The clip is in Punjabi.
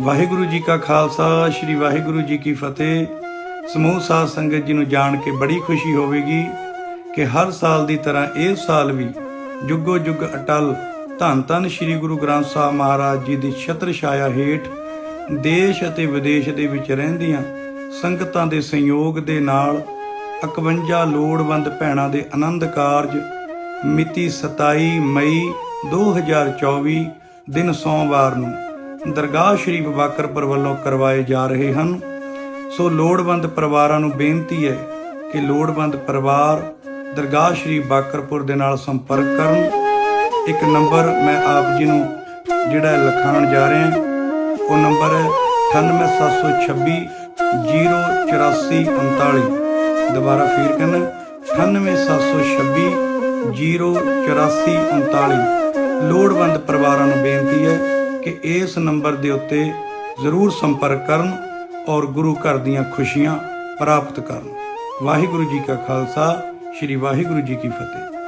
ਵਾਹਿਗੁਰੂ ਜੀ ਕਾ ਖਾਲਸਾ, ਸ੍ਰੀ ਵਾਹਿਗੁਰੂ ਜੀ ਕੀ ਫਤਿਹ। ਸਮੂਹ ਸਾਧ ਸੰਗਤ ਜੀ ਨੂੰ ਜਾਣ ਕੇ ਬੜੀ ਖੁਸ਼ੀ ਹੋਵੇਗੀ ਕਿ ਹਰ ਸਾਲ ਦੀ ਤਰ੍ਹਾਂ ਇਸ ਸਾਲ ਵੀ ਜੁਗੋ ਜੁਗ ਅਟਲ ਧੰਨ ਧੰਨ ਸ੍ਰੀ ਗੁਰੂ ਗ੍ਰੰਥ ਸਾਹਿਬ ਮਹਾਰਾਜ ਜੀ ਦੀ ਛਤਰ ਛਾਇਆ ਹੇਠ ਦੇਸ਼ ਅਤੇ ਵਿਦੇਸ਼ ਦੇ ਵਿੱਚ ਰਹਿੰਦੀਆਂ ਸੰਗਤਾਂ ਦੇ ਸੰਯੋਗ ਦੇ ਨਾਲ 51 ਲੋੜਵੰਦ ਭੈਣਾਂ ਦੇ ਆਨੰਦ ਕਾਰਜ ਮਿਤੀ 27 ਮਈ 2024 ਦਿਨ ਸੋਮਵਾਰ ਨੂੰ ਦਰਗਾਹ ਸ਼੍ਰੀ ਬਾਕਰਪੁਰ ਵੱਲੋਂ ਕਰਵਾਏ ਜਾ ਰਹੇ ਹਨ। ਸੋ ਲੋੜਵੰਦ ਪਰਿਵਾਰਾਂ ਨੂੰ ਬੇਨਤੀ ਹੈ ਕਿ ਲੋੜਵੰਦ ਪਰਿਵਾਰ ਦਰਗਾਹ ਸ਼੍ਰੀ ਬਾਕਰਪੁਰ ਦੇ ਨਾਲ ਸੰਪਰਕ ਕਰਨ। ਇੱਕ ਨੰਬਰ ਮੈਂ ਆਪ ਜੀ ਨੂੰ ਜਿਹੜਾ ਲਿਖਾਉਣ ਜਾ ਰਿਹਾ ਉਹ ਨੰਬਰ ਹੈ 98726 08439 ਦੁਬਾਰਾ ਫੇਰ ਕਰਨਾ 98726 08439 ਲੋੜਵੰਦ ਪਰਿਵਾਰਾਂ ਨੂੰ ਬੇਨਤੀ ਹੈ ਕਿ ਇਸ ਨੰਬਰ ਦੇ ਉੱਤੇ ਜ਼ਰੂਰ ਸੰਪਰਕ ਕਰਨ ਔਰ ਗੁਰੂ ਘਰ ਦੀਆਂ ਖੁਸ਼ੀਆਂ ਪ੍ਰਾਪਤ ਕਰਨ। ਵਾਹਿਗੁਰੂ ਜੀ ਕਾ ਖਾਲਸਾ, ਸ੍ਰੀ ਵਾਹਿਗੁਰੂ ਜੀ ਕੀ ਫਤਿਹ।